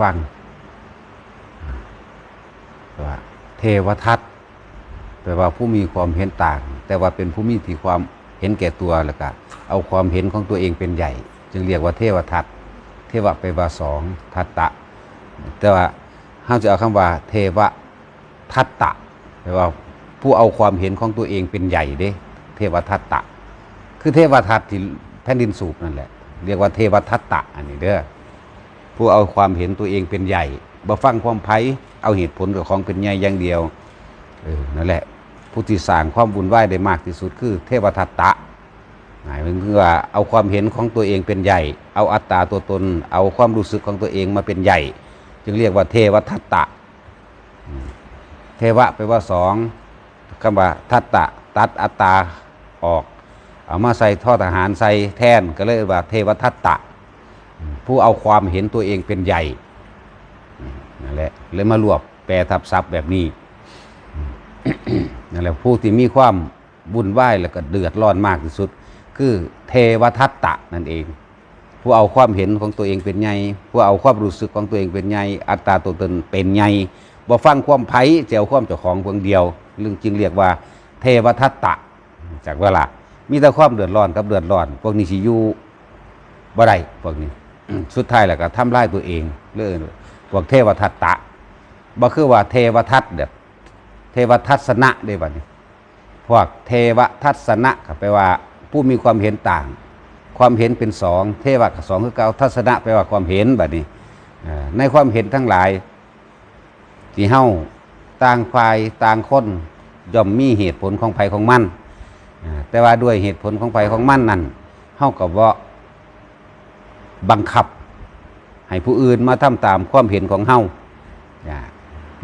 ฟังว่าเทวทัตแปลว่าผู้มีความเห็นต่าง แต่ว่าเป็นผู้มีที่ความเห็นแก่ตัวแล้วก็เอาความเห็นของตัวเองเป็นใหญ่ จึงเรียกว่าเทวทัตเทวะไปว่าสองทัตตะ แต่ว่าห้าจะเอาคำว่า เทวทัตตะแปลว่าผู้เอาความเห็นของตัวเองเป็นใหญ่เด้ เทวทัตตะ คือเทวทัตที่แผ่นดินสูบนั่นแหละ เรียกว่าเทวทัตตะ อันนี้เด้อ ผู้เอาความเห็นตัวเองเป็นใหญ่บ่ฟังความไผเอาเหตุผลกับของเป็นใหญ่อย่างเดียวเออนั่นแหละ ผู้ที่สร้างความบุญไหวายได้มากที่สุดคือ เทวทัตตะหมายถึงคือว่าเอาความเห็นของตัวเองเป็นใหญ่ เอาอัตตาตัวตน เอาความรู้สึกของตัวเองมาเป็นใหญ่ จึงเรียกว่าเทวทัตตะ เทวะแปลว่าสองคำว่าทัตตะ ตัดอัตตาออก เอามาใส่ท่อทหารใส่แท่นก็เลยว่าเทวทัตตะ ผู้เอาความเห็นตัวเองเป็นใหญ่นั่นแหละเลยมารวบแปลทับศัพท์แบบนี้นั่นแหละผู้ที่มีความบุญไหวแล้วก็เดือดร้อนมากที่สุด คือเทวทัตตะนั่นเอง ผู้เอาความเห็นของตัวเองเป็นไงผู้เอาความรู้สึกของตัวเองเป็นไงอัตตาตัวตนเป็นไงบ่ฟังความไผ่เจ้าความเจ้าของเพียงเดียวเรื่องจึงเรียกว่า เทวทัตตะ จากเวลามีแต่ความเดือดร้อนกับเดือดร้อนพวกนี้สิยู่บ่ได้พวกนี้ สุดท้ายแล้วก็ทำลายตัวเองเลยพวกเทวทัตตะบ่คือว่าเทวทัตแบบเทวทัศนะได้บัดนี้พวกเทวทัศนะก็แปลว่า ผู้มีความเห็นต่าง ความเห็นเป็นสองเทวะกับสองคือเก่าทัศนะแปลว่าความเห็นแบบนี้ในความเห็นทั้งหลายที่เฮาต่างฝ่ายต่างคนย่อมมีเหตุผลของภัยของมันอ่าแต่ว่าด้วยเหตุผลของภัยของมันนั่นเฮากับว่า บังคับ ให้ผู้อื่นมาทำตามความเห็นของเฮา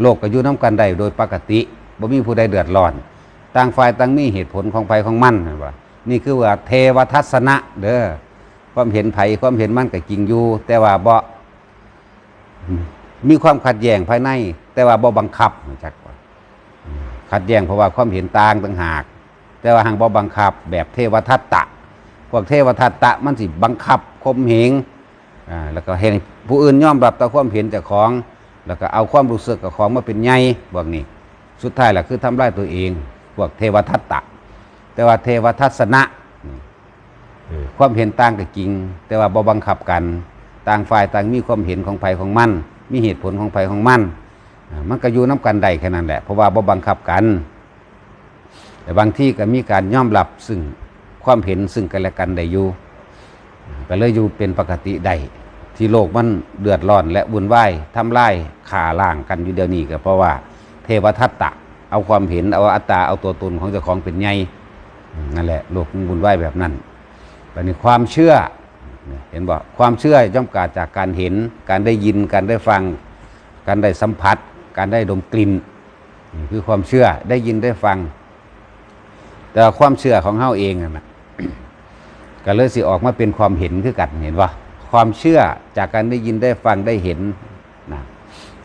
โลกก็อยู่น้ำกันได้โดยปกติบ่มีผู้ใดเดือดร้อน ต่างฝ่ายต่างมีเหตุผลของภัยของมันนะว่านี่คือว่าเทวทัศนะ เด้อความเห็นไผความเห็นมันก็จริงอยู่ แต่ว่าบ่อืมมีความขัดแย้งภายใน แต่ว่าบ่บังคับจักว่าขัดแย้งเพราะว่าความเห็นต่างต่างหาก แต่ว่าหางบ่บังคับแบบเทวทัตตะ พวกเทวทัตตะมันสิบังคับข่มเหงอ่าแล้วก็เห็นผู้อื่นย่อมรับต่อความเห็นจากของ แล้วก็เอาความรู้สึกกับของมาเป็นไงพวกนี้ สุดท้ายหล่ะคือทำลายตัวเอง พวกเทวทัตตะ แต่ว่าเทวทัศนะนี่เออความเห็นต่างก็จริง แต่ว่าบ่บังคับกัน ต่างฝ่ายต่างมีความเห็นของภัยของมัน มีเหตุผลของภัยของมันอ่ามันก็อยู่น้ากันได้แค่นั้นแหละ เพราะว่าบ่บังคับกัน แต่บางที่ก็มีการย่อมรับซึ่ง ความเห็นซึ่งกันและกันได้อยู่อ่าก็เลยอยู่เป็นปกติได้ที่โลกมันเดือดร้อนและวุ่นวายทำลายขาล่างกันอยู่เดียวนี้ก็เพราะว่าเทวทัตตะ เอาความเห็นเอาอัตตาเอาตัวตนของเจ้าของเป็นไงนั่นแหละโลกมันบุญไหวายแบบนั้นแต่นี่ความเชื่อเห็นบอกความเชื่อย่อมเกิดจากการเห็น การได้ยิน การได้ฟัง การได้สัมผัส การได้ดมกลิ่นนี่คือความเชื่อได้ยินได้ฟัง แต่ความเชื่อของเฮาเองนั่นนะ ก็เลยสิออกมาเป็นความเห็นคือกันเห็นว่าความเชื่อจากการได้ยินได้ฟังได้เห็นนะ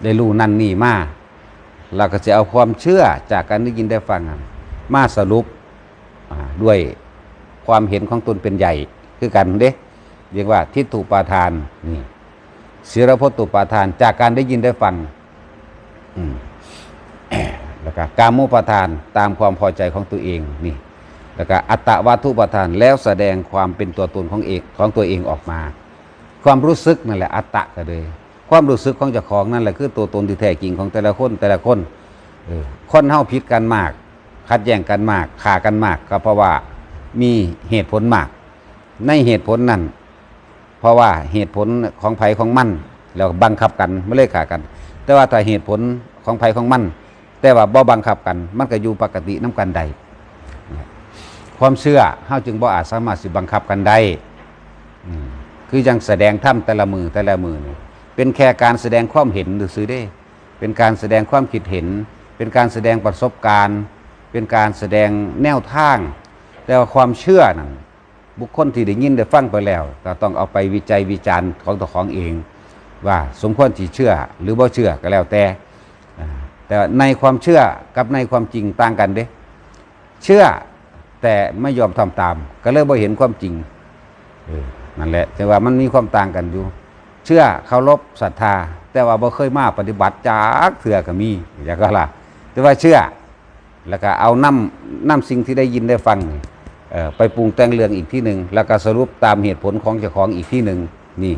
ได้รู้นั่นนี่มาเราก็จะเอาความเชื่อจากการได้ยินได้ฟังมาสรุปด้วยความเห็นของตนเป็นใหญ่คือกันเด้เรียกว่าทิฏฐุปาทานนี่ศีรพตุปาทานจากการได้ยินได้ฟังอืแล้วก็กามุปาทานตามความพอใจของตัวเองนี่ แล้วก็อัตตวัตถุปาทานแล้วแสดงความเป็นตัวตนของเองของตัวเองออกมา ความรู้สึกนั่นแหละอัตตะก็เลย ความรู้สึกของเจ้าของนั่นแหละคือตัวตนที่แท้จริงของแต่ละคนแต่ละคนคนเฮาผิดกันมากขัดแย้งกันมากขากันมากก็เพราะว่ามีเหตุผลมาก ในเหตุผลนั้นเพราะว่าเหตุผลของไผของมันแล้วบังคับกันไม่เลยขากัน แต่ว่าถ้าเหตุผลของไผของมันแต่ว่าบ่บังคับกัน มันก็อยู่ปกติน้ากันใด ความเชื่อเฮาจึงบ่อาจสามารถสิบังคับกันได้คือยังแสดงถ้ำแต่ละมือแต่ละมือนี่เป็นแค่การแสดงความเห็นหรือซื้อได้ เป็นการแสดงความคิดเห็น เป็นการแสดงประสบการณ์ เป็นการแสดงแนวทาง แต่ว่าความเชื่อนั้นบุคคลที่ได้ยินได้ฟังไปแล้ว ก็ต้องเอาไปวิจัยวิจารณ์ของตัวของเอง ว่าสมควรที่เชื่อหรือบ่เชื่อก็แล้วแต่อ่าแต่ในความเชื่อกับในความจริงต่างกันเด้ เชื่อ แต่ไม่ยอมทำตาม ก็เลยบ่เห็นความจริงนั่นแหละแต่ว่ามันมีความต่างกันอยู่ เชื่อเคารพศรัทธา แต่ว่าบ่เคยมาปฏิบัติจากเถื่อก็มีอย่างก็ล่ะแต่ว่าเชื่อ แล้วก็เอาน้ำน้ำสิ่งที่ได้ยินได้ฟังไปปรุงแต่งเรื่องอีกที่หนึ่งแล้วก็สรุปตามเหตุผลของเจ้าของอีกที่หนึ่งนี่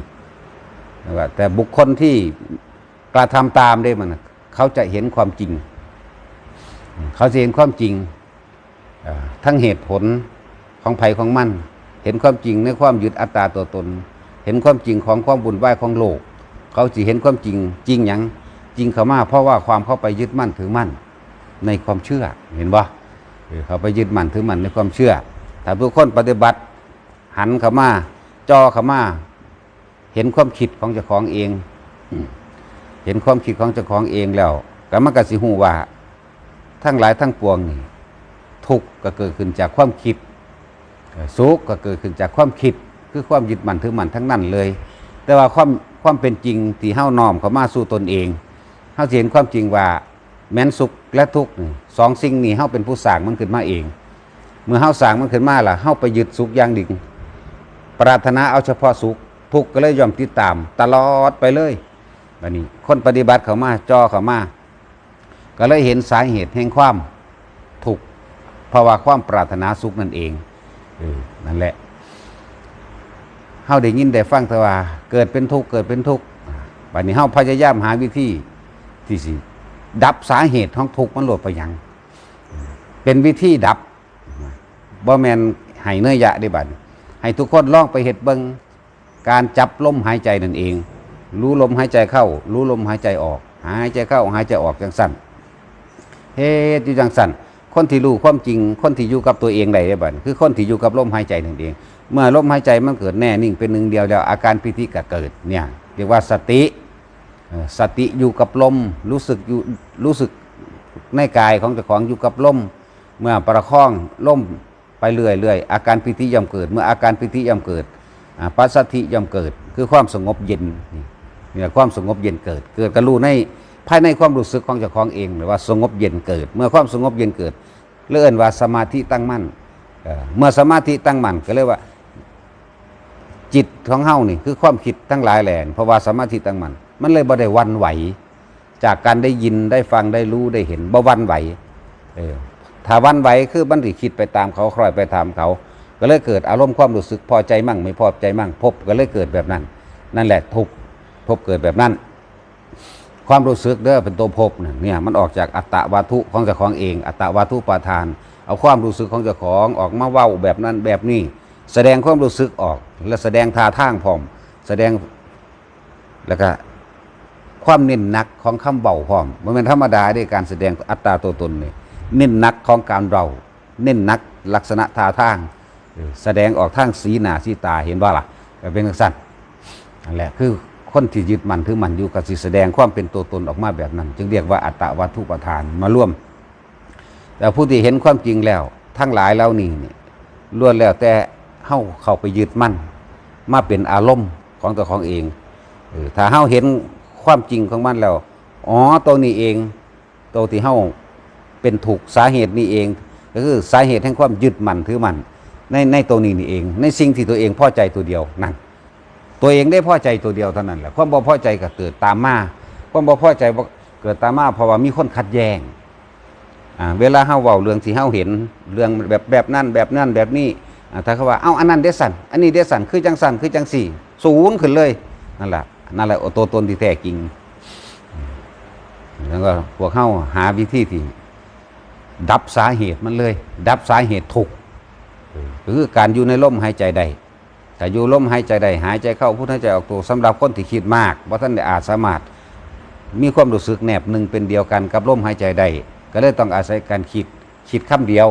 แต่บุคคลที่กระทำตามได้มันเขาจะเห็นความจริง เขาจะเห็นความจริง ทั้งเหตุผลของภัยของมัน เห็นความจริงในความยึดอัตตาตัวตน เห็นความจริงของความบุญไหวของโลก เขาจะเห็นความจริงจริงอย่างจริงเขามาเพราะว่าความเข้าไปยึดมั่นถือมั่นในความเชื่อเห็นบ่เออเขาไปยึดมั่นถือมั่นในความเชื่อถ้าผู้คนปฏิบัติหันเขามาจอเขามาเห็นความคิดของเจ้าของเอง เห็นความคิดของเจ้าของเองแล้วก็มันก็สิหูว่า ทั้งหลายทั้งปวงนี่ ทุกข์ก็เกิดขึ้นจากความคิดสุขก็เกิดขึ้นจากความคิด คือความยึดมั่นถือมั่นทั้งนั้นเลย แต่ว่าความความเป็นจริงที่เฮ้าน้อมเขามาสู่ตนเองเฮ้าเห็นความจริงว่าแม้นสุขและทุกข์สองสิ่งนี้เฮาเป็นผู้สร้างมันขึ้นมาเอง เมื่อเฮาสร้างมันขึ้นมาล่ะเฮาไปยึดสุขอย่างดิ่งปรารถนาเอาเฉพาะสุขทุกข์ก็เลยยอมติดตาม ตลอดไปเลยบัดนี้ คนปฏิบัติเขามาจอเขามาก็เลยเห็นสาเหตุแห่งความ ราะว่าความปรารถนาสุขนั่นเองอนั่นแหละเฮาได้ยินได้ฟังแต่ว่า เกิดเป็นทุกข์เกิดเป็นทุกข์บัดนี้เฮาพยายามหาวิธีที่สิดับสาเหตุของทุกข์มันหลดไปยัง เป็นวิธีดับบ่แมนให้เนื้อยะได้บัดให้ทุกคนลองไปเห็ดเบิงการจับลมหายใจนั่นเอง รู้ลมหายใจเข้า รู้ลมหายใจออก หายใจเข้าหายใจออกจังสั้นเฮ็ดอยู่จังสั้น คนที่รู้ความจริง คนที่อยู่กับตัวเองได้ได้บัดคือคนที่อยู่กับลมหายใจนั่นเอง เมื่อลมหายใจมันเกิดแน่นิ่งเป็นหนึ่งเดียวแล้ว อาการปิติก็เกิดเนี่ยเรียกว่าสติสติอยู่กับลมรู้สึกอยู่รู้สึกในกายของเจ้าของอยู่กับลมเมื่อประคองลมไปเรื่อยเรื่อยอาการปิติย่อมเกิด เมื่ออาการปิติย่อมเกิดปัสสติย่อมเกิด คือความสงบเย็นนี่ความสงบเย็นเกิด เกิดกระรู้ใน ภายในความรู้สึกของเจ้าของเอง หรือว่าสงบเย็นเกิด เมื่อความสงบเย็นเกิดเลื่อนว่าสมาธิตั้งมั่นเมื่อสมาธิตั้งมั่นก็เรียกว่าจิตของเฮานี่คือความคิดทั้งหลายแหล่เพราะว่าสมาธิตั้งมั่นมันเลยบ่ได้วันไหว จากการได้ยินได้ฟังได้รู้ได้เห็นบ่วันไหวเออถ้าวันไหวคือบันทิคิดไปตามเขาคล้อยไปตามเขา ก็เลยเกิดอารมณ์ความรู้สึกพอใจมั่ง ไม่พอใจมั่งพบก็เลยเกิดแบบนั้น นั่นแหละทุกพบเกิดแบบนั้น ความรู้สึกเด้อเป็นตัวพบเนี่ยมันออกจากอัตตวาทุของเจ้าของเอง อัตตวาทุปาทาน เอาความรู้สึกของเจ้าของออกมาเว้าแบบนั้นแบบนี้ แสดงความรู้สึกออก และแสดงท่าทางพร้อม แสดงแล้วก็ความเน้นหนักของคำเบาพร้อมมันเป็นธรรมดาในการแสดงอัตตาตัวตนเนี่ยเน้นหนักของการเรา เน้นหนักลักษณะท่าทาง แสดงออกทางสีหน้าสีตาเห็นว่าล่ะเป็นสั้นนั่นแหละคือ คนที่ยึดมันถือมันอยู่กับสิแสดงความเป็นตัวตนออกมาแบบนั้น จึงเรียกว่าอัตตาวัตถุประทานมาร่วม แต่ผู้ที่เห็นความจริงแล้ว ทั้งหลายแล้วนี่นี่ล้วนแล้วแต่เฮาเข้าไปยึดมั่น มาเป็นอารมณ์ของตัวของเองถ้าเฮาเห็นความจริงของมันแล้วอ๋อตัวนี้เองตัวที่เฮาเป็นถูกสาเหตุนี้เอง ก็คือสาเหตุแห่งความยึดมั่นถือมั่นในในตัวนี้นี่เอง ในสิ่งที่ตัวเองพอใจตัวเดียวนั่น ตัวเองได้พอใจตัวเดียวเท่านั้นแหละความบ่พอใจก็เกิดตามมาความบ่พอใจเกิดตามมาเพราะว่ามีคนขัดแย้งเวลาเฮาเว้าเรื่องที่เฮาเห็นเรื่องแบบแบบนั้นแบบนั้นแบบนี้อ่าถ้าเขาว่าเอ้าอันนั้นเดสันอันนี้เดสันคือจังสันคือจังสี่ศูนย์ขึ้นเลยนั่นแหละนั่นแหละตัวตนที่แท้จริง แล้วก็พวกเฮาหาวิธีที่ดับสาเหตุมันเลย ดับสาเหตุทุกคือการอยู่ในลมหายใจใด แต่อยู่ลมหายใจใดหายใจเข้าพุทหายใจออกตัวสำหรับคนที่คิดมากว่าท่านได้อาจสามารถมีความรู้สึกแนบหนึ่งเป็นเดียวกันกับลมหายใจได้ก็เลยต้องอาศัยการคิดคิดคำเดียว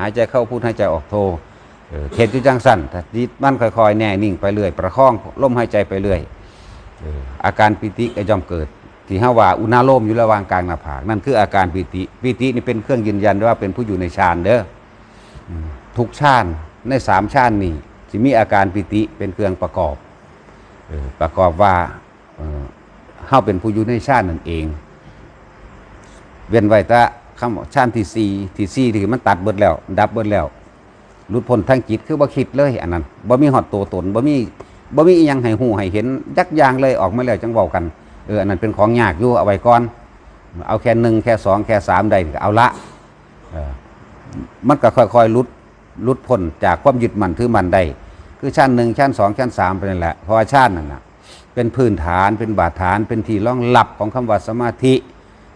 หายใจเข้าพูดหายใจออกโทเขตอยู่จังสั้นถ้าจิตมันค่อยๆ แน่นิ่งไปเรื่อย ประคองลมหายใจไปเรื่อยอาการปิติก็ย่อมเกิด ที่ห้าว่าอุณาโลมอยู่ระหว่างกลางหน้าผากนั่นคืออาการปิติปิตินี่เป็นเครื่องยืนยันว่าเป็นผู้อยู่ในฌานเด้อทุกฌานในสามฌานนี่ จะมีอาการปิติเป็นเครื่องประกอบอประกอบว่าเอ่อเฮาเป็นผู้อยู่ในชาตินั่นเอง เว้นไว้แต่คำว่าชาติที่สี่ที่สี่ที่มันตัดเบิดแล้ว ดับเบิดแล้วหลุดพ้นทางจิตคือบ่คิดเลยอันนั้นบ่มีหอดตัวตนบ่มีบ่มีอียังให้หูให้เห็นยักยางเลยออกมาแล้วจังเว้ากันเอออันนั้นเป็นของยากอยู่เอาไว้ก่อน เอาแค่หนึ่งแค่สองแค่สามได้ก็เอาละเออมันก็ค่อยๆลุดลุดพ้นจากความยึดมั่นถือมั่นได้ คือชั้นหนึ่งชั้นสองชั้นสามไปนั่นแหละเพราะว่าชั้นนั่นนะเป็นพื้นฐานเป็นบาดฐานเป็นที่รองรับของคำว่าสมาธิ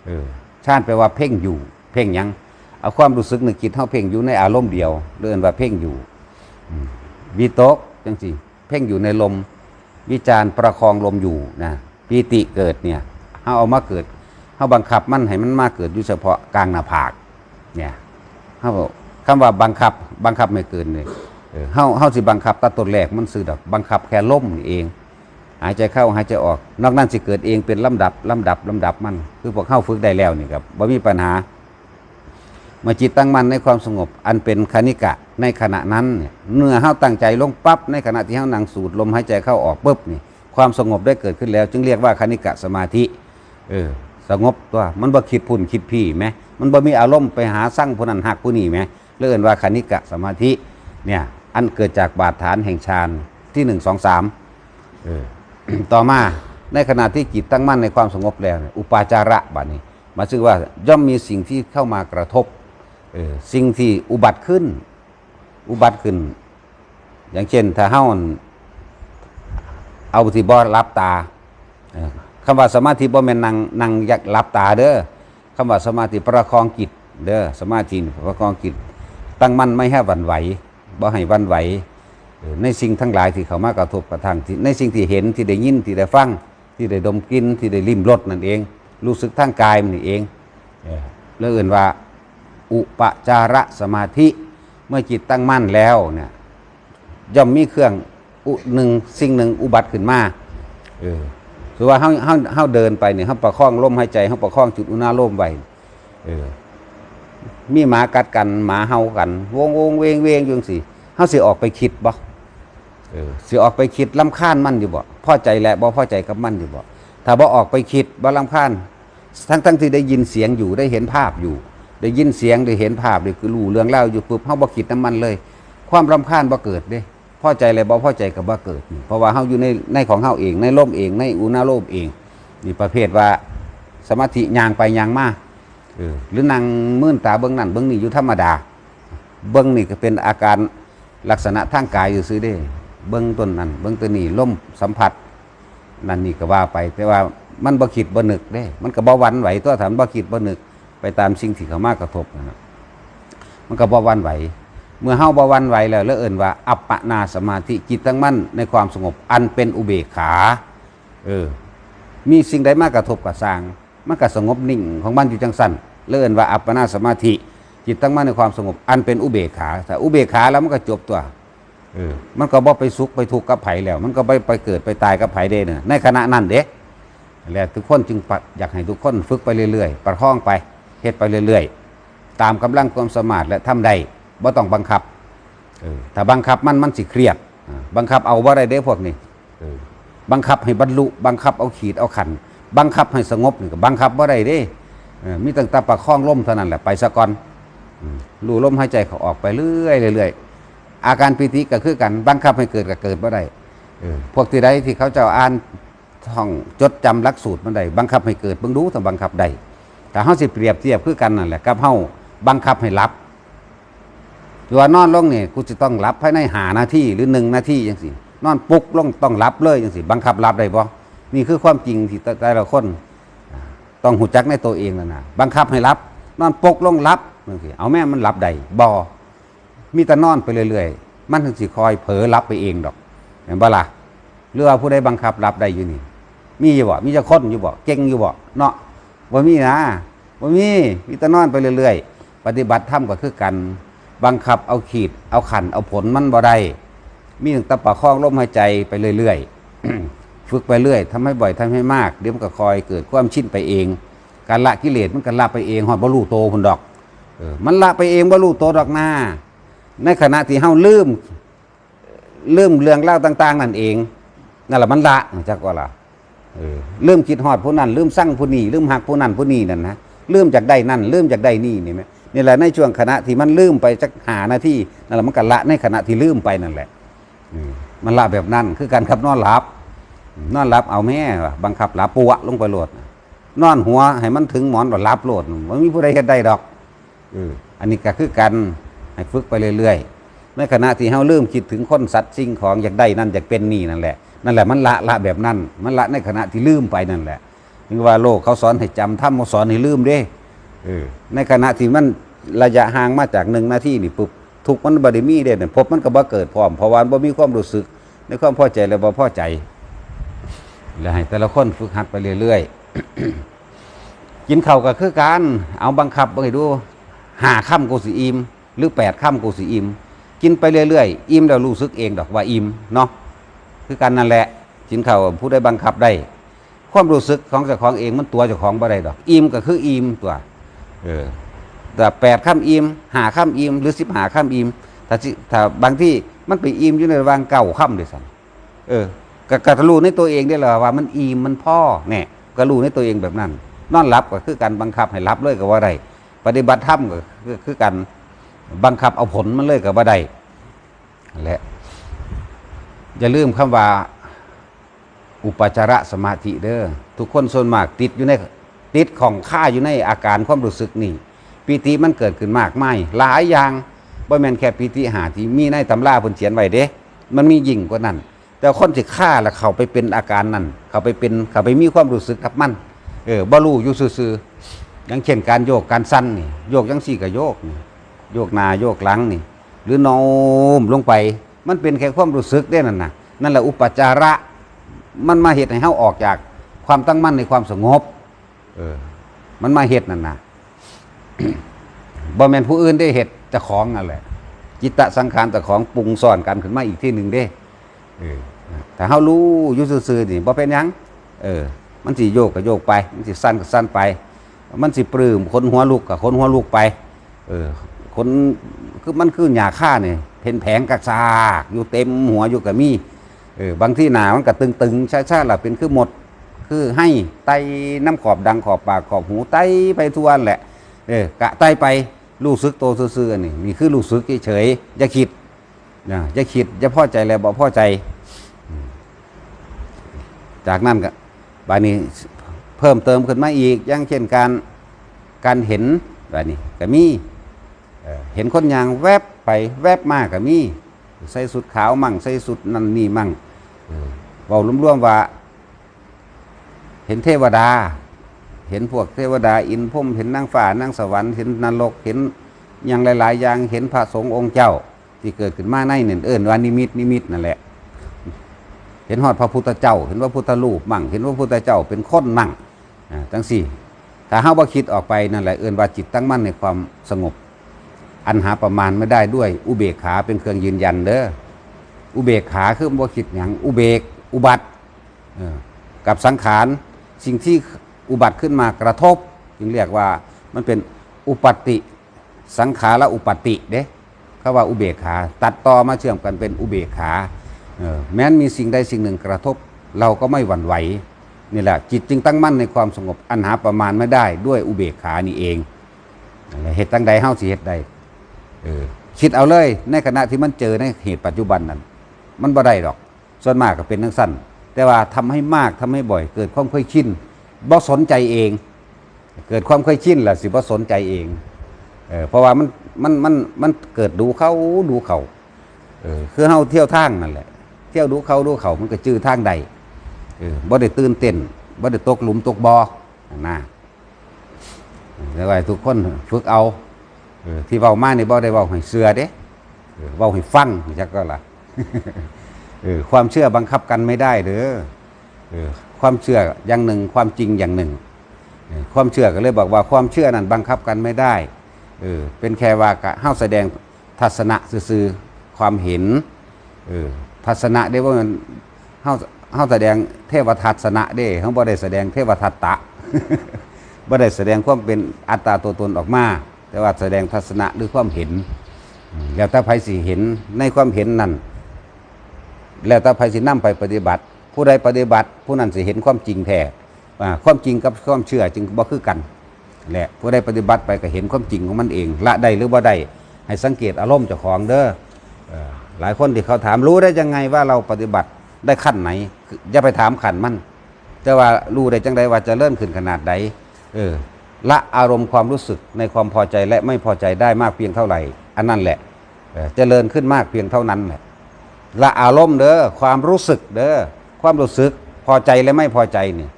เออชั้นแปลว่าเพ่งอยู่ เพ่งยังเอาความรู้สึกหนึกคิดเท่าเพ่งอยู่ในอารมณ์เดียวเดินว่าเพ่งอยู่วิตกจังสิเพ่งอยู่ในลม วิจารประคองลมอยู่นะปีติเกิดเนี่ยเฮาเอามาเกิดเฮาบังคับมันให้มันมาเกิดอยู่เฉพาะกลางหน้าผากเนี่ยเฮาบอกคำว่าบังคับบังคับไม่เกินเลย เฮาเฮาสิบังคับตาต้นแรกมันซื้อดอกบังคับแค่ลมนี่เอง หายใจเข้าหายใจออก นอกนั้นสิเกิดเองเป็นลำดับลำดับลำดับมัน คือพวกเข้าฝึกได้แล้วนี่ครับบ่มีปัญหาเมื่อจิตตั้งมั่นในความสงบ อันเป็นคณิกะในขณะนั้นเนี่ยเมื่อเฮาตั้งใจลงปั๊บในขณะที่เฮานั่งสูดลมหายใจเข้าออกปุ๊บนี่ความสงบได้เกิดขึ้นแล้ว จึงเรียกว่าคณิกะสมาธิเออสงบตัวมันบ่คิดพุ่นคิดพี่ไหมมันบ่มีอารมณ์ไปหาสร้างผู้นั้นหักผู้นี้ไหมเรื่องว่าคณิกะสมาธิเนี่ย อันเกิดจากบาดฐานแห่งฌานที่หนึ่งสองสามต่อมาในขณะที่จิตตั้งมั่นในความสงบแล้วเนี่ยอุปาจาระบัดนี้หมายถึงว่าย่อมมีสิ่งที่เข้ามากระทบสิ่งที่อุบัติขึ้น อุบัติขึ้น อย่างเช่น ถ้าเฮาเอาที่บ่รับตาคำว่าสมาธิบ่แม่นนั่งนั่งอยักรับตาเด้อคำว่าสมาธิประคองจิตเด้อสมาธิประคองจิตตั้งมั่นไม่ให้หวั่นไหว บ่ให้วันไหวในสิ่งทั้งหลายที่เขามากระทบกระทั่งในสิ่งที่เห็นที่ได้ยินที่ได้ฟัง ที่ได้ดมกลินที่ได้ลิ้มรสนั่นเอง รู้สึกทางกายมันนี่เองแล้วเอื่นว่า อุปจาระสมาธิเมื่อจิตตั้งมั่นแล้วเนี่ยย่อมมีเครื่องอุหนึ่งสิ่งหนึ่งอุบัติขึ้นมาเออคือว่าเฮาเฮาเฮาเดินไปเนี่ยเฮาประคองลมหายใจเฮาประคองจุดอุณาลมไว้เออ มีหมากัดกันหมาเฮากัน วงวงเวงเวงอยู่จังซี่เฮาสิออกไปคิดบ่เออสิออกไปคิดลำคาญมันอยู่บ่พอใจและบ่พอใจกับมันอยู่บ่ถ้าบ่ออกไปคิดบ่ลำคาญทั้งทั้งที่ได้ยินเสียงอยู่ได้เห็นภาพอยู่ ได้ยินเสียงได้เห็นภาพได้คือรู้เรื่องเล่าอยู่ปุ๊บเฮาบ่คิดน้ำมันเลย ความรำคาญบ่เกิดเด้พอใจอะไรบ่พอใจก็บ่เกิด เพราะว่าเฮาอยู่ในในของเฮาเองในลมเองในอุณาโลมเองนี่ประเภทว่าสมาธิย่างไปย่างมา หรือนั่งมื่นตาเบิ่งนั่นเบิ่งนี่อยู่ธรรมดา เบิ่งนี่ก็เป็นอาการลักษณะทางกายอยู่ซื่อเด้ เบิ่งต้นนั้นเบิ่งตัวนี้ลมสัมผัสนั่นนี่ก็ว่าไป แต่ว่ามันบ่คิดบ่นึกเด้ มันก็บ่วันไหวตัวถามบ่คิดบ่นึกไปตามสิ่งที่เขามากระทบนะมันก็บ่วันไหว เมื่อเฮาบ่วันไหวแล้วแล้วเอิ่นว่า อัปปนาสมาธิจิตตั้งมั่นในความสงบอันเป็นอุเบกขา เออ มีสิ่งใดมากระทบกับสร้าง มันก็สงบนิ่งของมันอยู่จังสั้นแล้วเอิ่นว่าอัปปนาสมาธิ จิตตั้งมั่นในความสงบ อันเป็นอุเบกขาแต่อุเบกขาแล้วมันก็จบตัวเออมันก็บ่ไปสุขไปทุกข์กับไผแล้ว มันก็ไปไปเกิดไปตายกับไผได้เนี่ยในขณะนั้นเด้แล้วทุกคนจึงปะอยากให้ทุกคนฝึกไปเรื่อยๆ ประคองไปเฮ็ดไปเรื่อยๆ ตามกำลังความสามารถและทำได้บ่ต้องบังคับเออถ้าบังคับมันมันสิเครียดอ่าบังคับเอาบ่ได้เด้พวกนี้เออบังคับให้บรรลุบังคับเอาขีดเอาขัน บังคับให้สงบนี่ก็บังคับบ่าได้เด้มีตั้งแต่ประคองลมเท่านั้นแหละไปซะก่อนรู้ลมหายใจเขาออกไปเรื่อยๆเรื่อยๆอาการปีติก็คือกันบังคับให้เกิดก็เกิดบ่าได้พวกที่ใดที่เขาจะอ่านท่องจดจำหลักสูตรมันได้บังคับให้เกิดเบิ่งดูถ้าบังคับได้แต่เฮาสิเปรียบเทียบคือกันนั่นแหละกับเฮาบังคับให้หลับหรือว่านอนลงนี่กูจะต้องหลับภายในหานาทีหรือหนึ่งนาทีจังสินอนปลุกลงต้องหลับเลยจังสิบังคับหลับได้บ่ นี่คือความจริงที่แต่ละคนต้องหูจักในตัวเองแล้วนะบังคับให้หลับนอนปลกลงหลับจังสิเอาแม่มันหลับได้บ่มีแต่นอนไปเรื่อยๆ มันถึงสิคอยเผลอหลับไปเองดอกเห็นบ่ล่ะหรือว่าผู้ใดบังคับรับได้อยู่นี่ มีอยู่บ่ มีจะค้นอยู่บ่ เก่งอยู่บ่ เนาะบ่มีนะบ่มีมีแต่นอนไปเรื่อยๆ ปฏิบัติธรรมก็คือกัน บังคับเอาขีด เอาขัน เอาผลมันบ่ได้ มีตั้งแต่ประคองลมหายใจไปเรื่อยๆ ฝึกไปเรื่อยทำให้บ่อยทำให้มากเดี๋ยวมันก็คอยเกิดความชินไปเอง การละกิเลสมันก็ละไปเองฮอดบ่รู้โตพุ่นดอกออมันละไปเองบ่รู้โตดอกหน้า ในขณะที่เฮาลืมลืมเรื่องเล่าต่าง ๆ นั่นเองนั่นแหละมันละจักว่าล่ะเออลืมคิดฮอดผู้นั้นลืมสั่งผู้นี้ลืมหักผู้นั้นผู้นี้นั่นนะลืมจากใดนั่นลืมจากใดนี่นี่ไหมนี่แหละในช่วงขณะที่มันลืมไปจักหาหน้าที่นั่นแหละมันก็ละในขณะที่ลืมไปนั่นแหละมมันละแบบนั้นคือการขับนอนหลับ นอนหลับเอาแม่ว่ะบังคับหลับปัวลงไปโหลดนอนหัวให้มันถึงหมอนว่าหลับโหลดมันมีผู้ใดเฮ็ดได้ดอกเอออันนี้ก็คือกันให้ฝึกไปเรื่อยๆในขณะที่เฮาเริ่มคิดถึงคนสัตว์สิ่งของอยากได้นั่นอยากเป็นนี่นั่นแหละนั่นแหละมันละละแบบนั้น มันละในขณะที่ลืมไปนั่นแหละนึกว่าโลกเขาสอนให้จำทำเขาสอนให้ลืมเด้เออในขณะที่มันระยะห่างมาจากหนึ่งนาทีนี่ปุ๊บทุกข์มันบ่ได้มีเด้เนี่ยพบมันก็บ่เกิดพร้อมเพราะว่ามันบ่มีความรู้สึกในความพอใจและบ่พอใจ แล้วให้แต่ละคนฝึกหัดไปเรื่อยๆ กินข้าวก็คือการเอาบังคับไปดูหาค่ำกูสิอิ่มหรือแปดค่ำกูสิอิ่มกินไปเรื่อยๆ อิ่มแล้วรู้สึกเองดอกว่าอิ่มเนาะคือการนั่นแหละกินข้าวผู้ได้บังคับได้ ความรู้สึกของเจ้าของเองมันตัวเจ้าของบ่ได้ดอก อิ่มก็คืออิ่มตัวเออแต่แปดค่ำอิ่มหาค่ำอิ่มหรือสิบหาค่ำอิ่มถ้าถ้าบางที่มันไปอิ่มอยู่ในระหว่างเก้าค่ำเลยสันเออ ก็กระรู้ในตัวเองได้เลยว่ามันอิ่มมันพ่อเนี่ยก็รู้ในตัวเองแบบนั้น นอนหลับก็คือการบังคับให้หลับเลยก็ว่าได้ปฏิบัติธรรมก็คือคือการบังคับเอาผลมันเลยก็ว่าได้นั่นและอย่าลืมคำว่าอุปจารสมาธิเด้อทุกคนส่วนมากติดอยู่ในติดของข้าอยู่ในอาการความรู้สึกนี่ปีติมันเกิดขึ้นมากไม่หลายอย่างบ่แม่นแค่ปีติหาที่มีในตำราเพิ่นเขียนไว้เด้ มันมียิ่งกว่านั้น แต่คนที่ฆ่าแล้วเขาไปเป็นอาการนั้น เขาไปเป็นเขาไปมีความรู้สึกกับมันเออบ่รู้อยู่ซื่อๆอย่างเช่นการโยกการสั้นนี่โยกจังซี่ก็โยกนี่โยกนาโยกหลังนี่ หรือโน้มลงไป มันเป็นแค่ความรู้สึกได้นั่นนะนั่นแหละอุปจาระ มันมาเหตุให้เฮาออกจากความตั้งมั่นในความสงบ เออ มันมาเหตุนั่นนะบ่แมนผู้อื่นได้เหตุจะของนั่นแหละจิตตะสังขารเจะของปรุงซ้อนกันขึ้นมาอีกที่หนึ่งเด้ เออถ้าเฮารู้อยู่ซื่อๆนี่บ่เป็นหยังเออ มันสิโยกก็โยกไป มันสิสั้นก็สั้นไป มันสิปลื้มคนหัวลุกก็คนหัวลุกไป เออ คนคือมันคือหญ้าค่าเนี่ยเพ่นแผงกักซากอยู่เต็มหัวอยู่กับมีเออบางที่หนามันก็ตึงๆช้าๆล่ะเป็นคือหมดคือให้ไตน้ำขอบดังขอบปากขอบหูไตไปทั่วแหละ เออกะไตไปรู้สึกโตซื่อๆนี่นี่คือรู้สึกเฉยๆอย่าคิดนะอย่าคิดอย่าพอใจแล้วบ่พอใจ จากนั้นก็บานี้เพิ่มเติมขึ้นมาอีกอย่างเช่นการการเห็นแบบนี้ก็มีเอ่เห็นคนยางแวบไปแวบมากก็มีใส่สุดขาวมั่งใส่สุดนั่นนี่มั่งเบารวมๆว่า เห็นเทวดา เห็นพวกเทวดาอินพรหมเห็นนางฟ้านางสวรรค์เห็นนรกเห็นอย่างหลาย ๆ อย่างเห็นพระสงฆ์องค์เจ้า ที่เกิดขึ้นมาในเนี่ยเอิ้นว่านิมิตนิมิตนั่นแหละ เห็นฮอดพระพุทธเจ้า เห็นว่าพุทธรูปมั่ง เห็นว่าพุทธเจ้าเป็นคนมั่งอ่าจังสี่ถ้าเฮาบ่คิดออกไปนั่นแหละเอิ้นว่าจิตตั้งมั่นในความสงบ อันหาประมาณไม่ได้ด้วย อุเบกขาเป็นเครื่องยืนยันเด้ออุเบกขาคือบ่คิดหยังอุเบกอุบัติกับสังขารสิ่งที่อุบัติขึ้นมากระทบจึงเรียกว่ามันเป็นอุปติสังขารและอุปติเด้เขาว่าอุเบกขา ตัดต่อมาเชื่อมกันเป็นอุเบกขา แม้นมีสิ่งใดสิ่งหนึ่งกระทบ เราก็ไม่หวั่นไหวนี่แหละจิตจึงตั้งมั่นในความสงบอันหาประมาณไม่ได้ด้วยอุเบกขานี่เองเหตุตั้งใดเฮาสิเหตุใดคิดเอาเลยในขณะที่มันเจอในเหตุปัจจุบันนั้น มันบ่ได้หรอก ส่วนมากก็เป็นทั้งสั้นแต่ว่าทำให้มากทำให้บ่อย เกิดความเคยชินบ่สนใจเอง เกิดความเคยชินล่ะสิบ่สนใจเองเออเพราะว่ามันมันมันมันเกิดดูเขาดูเขาเออคือเฮาเที่ยวทางนั่นแหละ ที่ยวดูเขาดูเขามันก็จื้อทางใดเออบ่ได้ตื่นเต้นบ่ได้ตกหลุมตกบ่อนะแล้วไอ้ทุกคนฝึกเอาเออที่เว้ามานี่บ่ได้เว้าให้เสือเด้เออเว้าให้ฟังจักก็ล่ะเออความเชื่อบังคับกันไม่ได้เด้อเออความเชื่ออย่างหนึ่งความจริงอย่างหนึ่งเออความเชื่อก็เลยบอกว่าความเชื่อนั้นบังคับกันไม่ได้เออเป็นแค่ว่าเฮาแสดงทัศนะซื่อความเห็นเออ ทัศนะได้ว่ามันเฮาเฮาแสดงเทวทัศนะเด้เฮาบ่ได้แสดงเทวทัตตะบ่ได้แสดงความเป็นอัตตาตัวตนออกมา แต่ว่าแสดงทัศนะหรือความเห็น แล้วถ้าไผสิเห็นในความเห็นนั้นแล้วถ้าไผสินำไปปฏิบัติ ผู้ใดปฏิบัติ ผู้นั้นสิเห็นความจริงแท้ความจริงกับความเชื่อจึงบ่คือกันแหละผู้ใดปฏิบัติไปก็เห็นความจริงของมันเอง ละได้หรือบ่ได้ให้สังเกตอารมณ์เจ้าของเด้อ หลายคนที่เขาถามรู้ได้ยังไงว่าเราปฏิบัติได้ขั้นไหนอย่าไปถามขันมันแต่ว่ารู้ได้จังใดว่าจะเริ่มขึ้นขนาดใดเออละอารมณ์ความรู้สึกในความพอใจและไม่พอใจได้มากเพียงเท่าไหร่ อันนั้นแหละเออเจริญขึ้นมากเพียงเท่านั้นแหละละอารมณ์เด้อความรู้สึกเด้อความรู้สึกพอใจและไม่พอใจนี่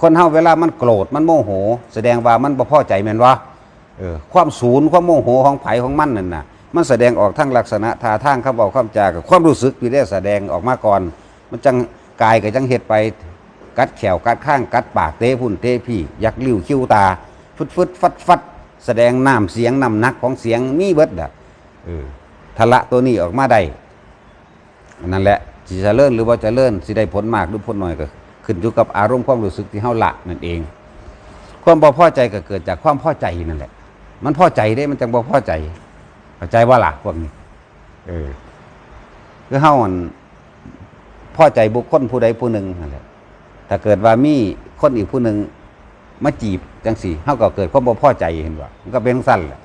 คนเฮาเวลามันโกรธมันโมโห แสดงว่ามันบ่พอใจแม่นวะความศูนย์ความโมโหของไผของมันนั่นน่ะ มันแสดงออกทั้งลักษณะท่าทางคำบอกคำจากับความรู้สึกที่ได้แสดงออกมาก่อน มันจังกายก็จังเฮ็ดไป กัดแขวกัดข้างกัดปากเตะพุ่นเตะพี่ ยักลิ้วคิ้วตาฟึดฟึดฟัดฟัดแสดงน้ำเสียงน้ำนักของเสียงมีเบิดอะเออทะละตัวนี้ออกมาได้นั่นแหละสิจะเลิ่นหรือว่าจะเลิ่นสิได้ผลมากหรือผลน้อยก็ขึ้นอยู่กับอารมณ์ความรู้สึกที่เฮาละนั่นเอง ความบ่พอใจก็เกิดจากความพอใจนั่นแหละ มันพอใจได้มันจังบ่พอใจ เข้าใจว่าล่ะพวกนี้ เออ คือเฮาอั่นพ่อใจบุคคลผู้ใดผู้หนึ่งนั่นแหละถ้าเกิดว่ามีคนอีกผู้หนึ่งมาจีบจังสี่เฮาก็เกิดความบ่พอใจเห็นว่ามันก็เป็นสั้นแหละ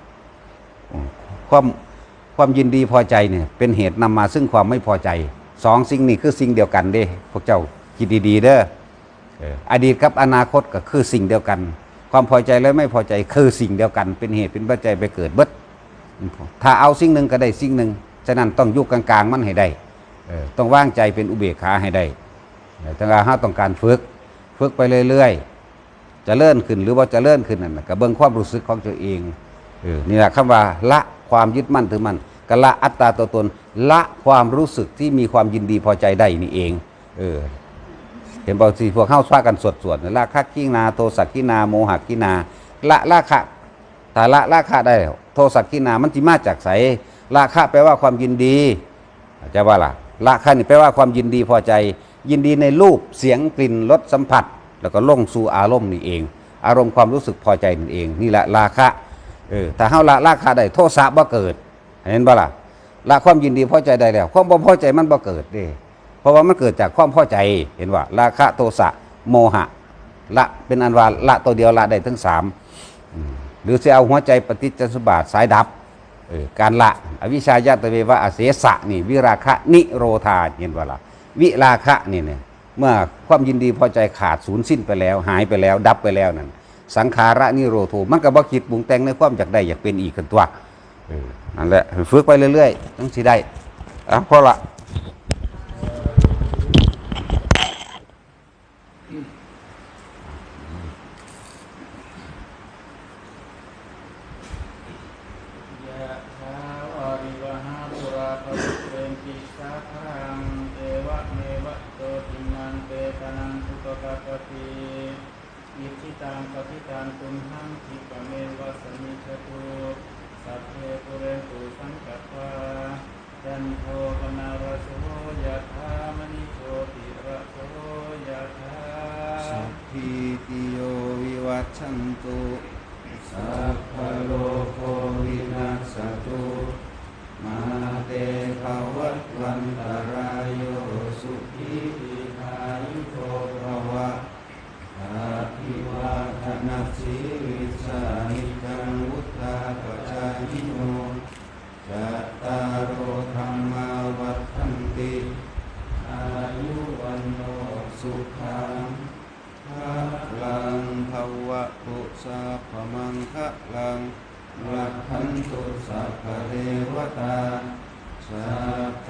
ความความยินดีพอใจเนี่ย เป็นเหตุนำมาซึ่งความไม่พอใจสองสิ่งนี้คือสิ่งเดียวกันเด้ พวกเจ้าคิดดีๆเด้อเอออดีตกับอนาคตก็คือสิ่งเดียวกัน ความพอใจและไม่พอใจคือสิ่งเดียวกัน เป็นเหตุเป็นปัจจัยไปเกิดเบิด ถ้าเอาสิ่งหนึ่งก็ได้สิ่งหนึ่งฉะนั้นต้องยู่กลางๆ มันให้ได้ต้องว่างใจเป็นอุเบกขาให้ได้เออถ้าเราต้องการฝึกฝึกไปเรื่อยๆจะเลื่อนขึ้นหรือว่าจะเลื่อนขึ้นนั่นก็เบิ่งความรู้สึกของตัวเองเออนี่แหละคำว่าละความยึดมั่นถือมั่นกละอัตตาตัวตนละความรู้สึกที่มีความยินดีพอใจได้นี่เอง เออ เห็นบอกสิพวกเข้าสว่ากันสวดสวดๆละคักขีนาโทสักขีนาโมหะขีนา ละละคะ ถ้าละละคะได้ โทสักขีนามันจิมาจากไสละคะแปลว่าความยินดีเข้าใจว่าล่ะละคะนี่แปลว่าความยินดีพอใจ ยินดีในรูปเสียงกลิ่นรสสัมผัส แล้วก็ลงสู่อารมณ์นี่เอง อารมณ์ความรู้สึกพอใจนั่เอง นี่แหละราคะเออถ้าเฮาละราคะได้โทสะบ่เกิด เห็นบ่ล่ะละความยินดีพอใจได้แล้ว ความบ่พอใจมันบ่เกิดเด้เพราะว่ามันเกิดจากความพอใจเห็นว่า ราคะโทสะโมหะ ละเป็นอันว่าละตัวเดียวละได้ทั้งสาม หรือจะเอาหัวใจปฏิจจสมบาทสายดับออการละ อวิชายาตเววะอาเสสะนี่ วิราคะนิโรธาเห็นว่าละวิราคะนี่เนี่ยเมื่อความยินดีพอใจขาดสูญสิ้นไปแล้ว หายไปแล้ว ดับไปแล้วนั่นสังขาระนิโรโทมันก็บ่คิดปรุงแต่งในความอยากได้อยากเป็นอีกกันตัวออนั่นแหละฝึกไปเรื่อยๆต้องสิได้อะพอละ จันโทปนารโสยะถามณิโชติระโสยะถาสัพพิติโยวิวัชชันตุสัพพะโลกโควินาศตุมาเตภวัตวันตรายโยสุขีติขายุโกภวะอาภิวาทนาสีริสานิจังวุฒาปจายิโน จัตตารโอธรรมาวัฏันติอายุวันโนสุขังพลังภวะปุสัพพมังคะลังรักขันตุสัพพเทวตาสัพพ